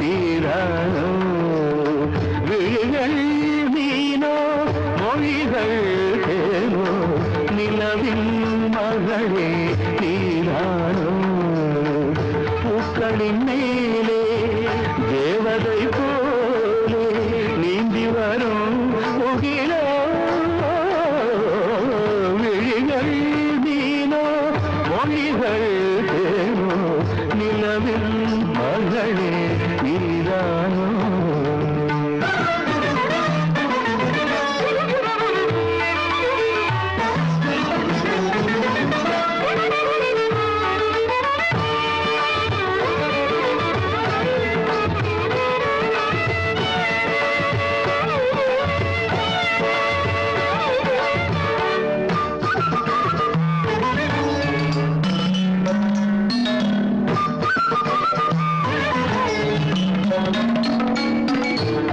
தீரானோ? விழிகள் மீனோ? மொழிகள் தேனோ? நிலவின் மகளே தீரானோ பூக்களின் மேலே தேவதை போலே நீந்தி வரும் முகிலோ? விழிகள் மீனோ? மொழிகள் தேனோ நிலவின் மகளே நீரானோ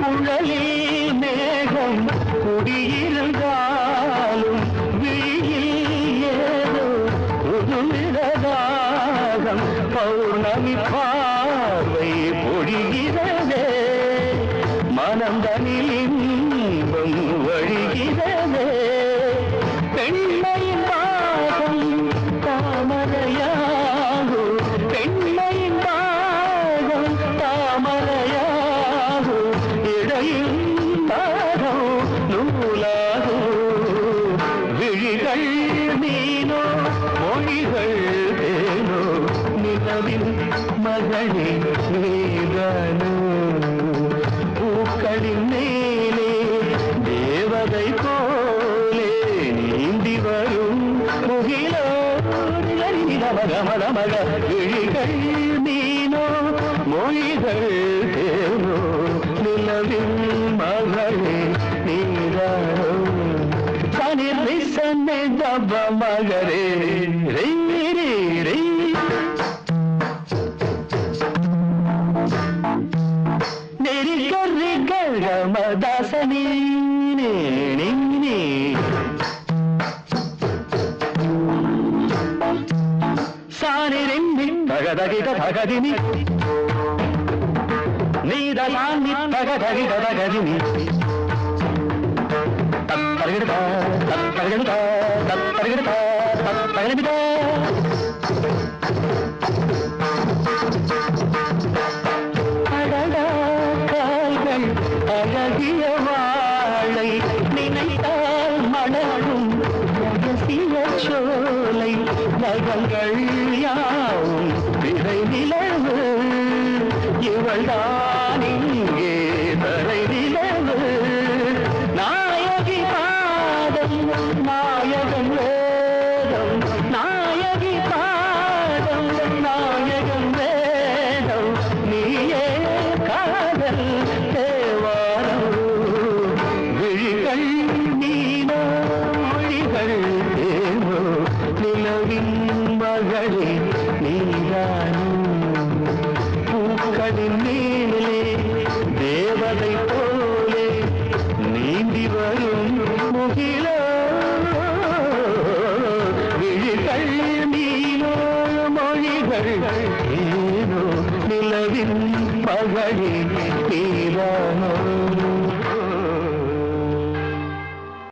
குழலில் மேகம் குடியிருந்தாலும் விழியில் ஏதோ புதுமிரதாகம் பௌர்ணமி பார்வை பொழிகிறதே. மனந்தனில் இன்பம் வழிகிறதே. பெண்மையின் மகளே நீதானோ பூக்களின் மேலே தேவதை போலே நீந்தி வரும் முகிலோ மக விழிகள் நீனோ மொழிகள் தேனோ. நிலவின் மகளே நீதானோ. கனிர் மகரே நெறிகர் கமதாசனி நீ சானிரெம்பி தகதகித தகதினி நீதலானி தகதகித தகதினி தத்தருகிடுதா தத்தருகிடுதா தத்தருகிடுதா தத்தருகிடுதா நினைத்தால் ரகசிய சோலை நகங்கள் யாவும் திரை நிலவு இவள்தான் மகளே நீதானோ பூக்களின் மேலே தேவதை போலே நீந்தி வரும் முகிலோ விழிகள் நீனோ மொழிகள் ஏனோ நிலவின் மகளே நீரானோ